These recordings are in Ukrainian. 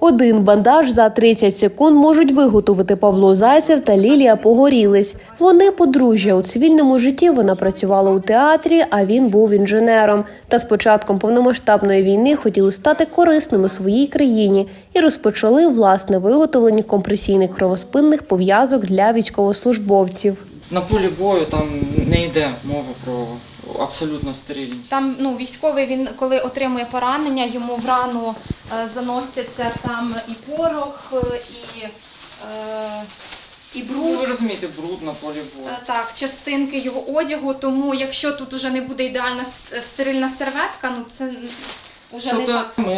Один бандаж за 30 секунд можуть виготовити Павло Зайцев та Лілія Погорілець. Вони подружжя у цивільному житті. Вона працювала у театрі, а він був інженером. Та з початком повномасштабної війни хотіли стати корисними своїй країні і розпочали власне виготовлення компресійних кровоспинних пов'язок для військовослужбовців. На полі бою там не йде мова про абсолютну стерильність. Там ну військовий він коли отримує поранення, йому в рану е, заносяться там і порох, е, і, е, і Ну, ви розумієте, бруд на полі бою. Е, Так, частинки його одягу, тому якщо тут уже не буде ідеальна стерильна серветка, ну це вже не Тобто так. ми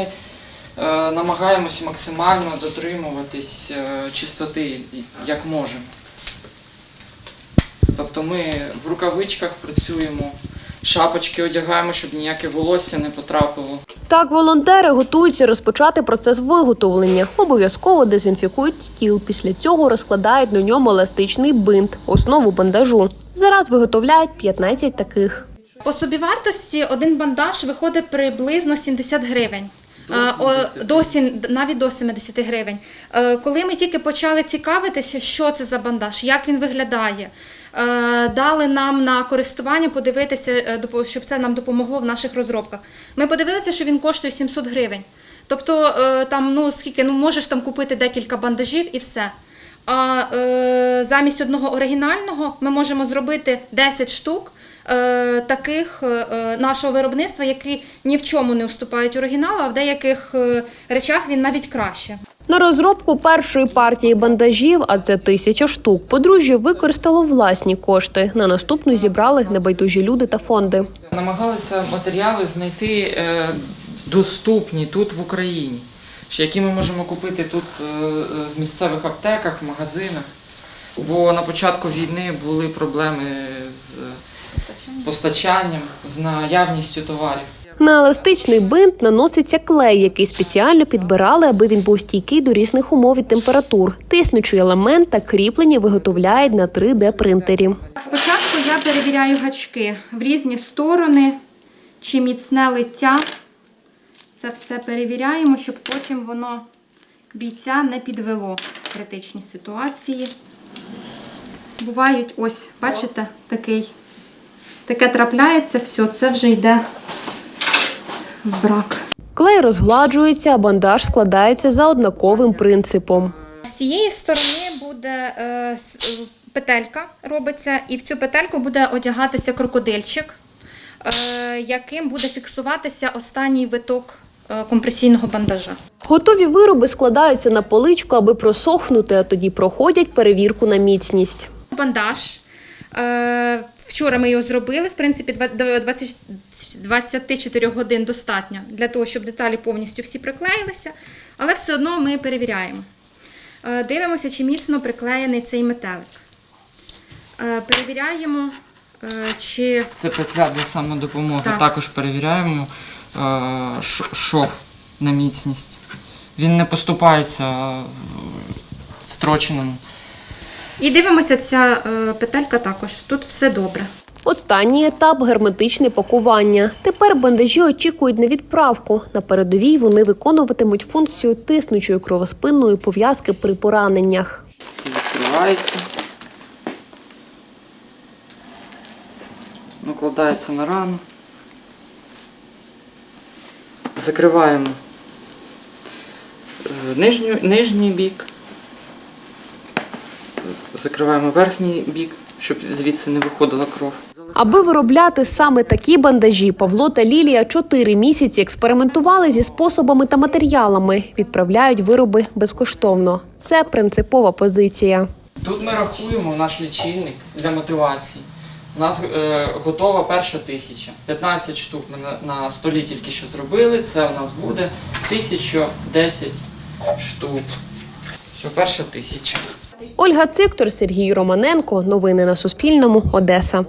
е, намагаємося максимально дотримуватись е, чистоти, як можемо. Тобто ми в рукавичках працюємо, шапочки одягаємо, щоб ніяке волосся не потрапило. Так, волонтери готуються розпочати процес виготовлення. Обов'язково дезінфікують стіл. Після цього розкладають на ньому еластичний бинт, основу бандажу. Зараз виготовляють 15 таких. По собівартості один бандаж виходить приблизно 70 гривень. До Е, 70. Навіть до 70 гривень. Е, Коли ми тільки почали цікавитися, що це за бандаж, як він виглядає, е, дали нам на користування подивитися, щоб це нам допомогло в наших розробках. Ми подивилися, що він коштує 700 гривень. Тобто там, ну скільки, ну можеш там купити декілька бандажів і все. А е, замість одного оригінального ми можемо зробити 10 штук таких е, е, нашого виробництва, які ні в чому не уступають оригіналу, а в деяких е, речах він навіть краще. На розробку першої партії бандажів, а це тисяча штук, подружжя використало власні кошти. На наступну зібрали небайдужі люди та фонди. Намагалися матеріали знайти е, доступні тут в Україні, які ми можемо купити тут е, е, в місцевих аптеках, в магазинах. Бо на початку війни були проблеми з постачанням, з наявністю товарів. На еластичний бинт наноситься клей, який спеціально підбирали, аби він був стійкий до різних умов і температур. Тиснучий елемент та кріплення виготовляють на 3D-принтері. Спочатку я перевіряю гачки в різні сторони, чи міцне лиття. Це все перевіряємо, щоб потім воно бійця не підвело в критичній ситуації. Бувають, ось, бачите, такий. Таке трапляється, все, це вже йде в брак. Клей розгладжується, а бандаж складається за однаковим принципом. З цієї сторони буде е, е, петелька робиться, і в цю петельку буде одягатися крокодильчик, е, яким буде фіксуватися останній виток е, компресійного бандажа. Готові вироби складаються на поличку, аби просохнути, а тоді проходять перевірку на міцність. Бандаж. Е, Вчора ми його зробили. В принципі, 20 24 годин достатньо для того, щоб деталі повністю всі приклеїлися, але все одно ми перевіряємо. Е, Дивимося, чи міцно приклеєний цей метелик. Е, Перевіряємо, е, чи Це петля для самодопомоги. Так. Також перевіряємо шов на міцність. Він не поступається строченому. І дивимося, ця е, петелька також. Тут все добре. Останній етап герметичне пакування. Тепер бандажі очікують на відправку. На передовій вони виконуватимуть функцію тиснучої кровоспинної пов'язки при пораненнях. Ці відкривається. Накладається на рану. Закриваємо е, нижню, нижній бік. Закриваємо верхній бік, щоб звідси не виходила кров. Аби виробляти саме такі бандажі, Павло та Лілія чотири місяці експериментували зі способами та матеріалами. Відправляють вироби безкоштовно. Це принципова позиція. Тут ми рахуємо наш лічильник для мотивації. У нас е, готова перша тисяча. 15 штук ми на, на столі тільки що зробили. Це у нас буде 1010 штук. Все, перша тисяча. Ольга Циктор, Сергій Романенко. Новини на Суспільному. Одеса.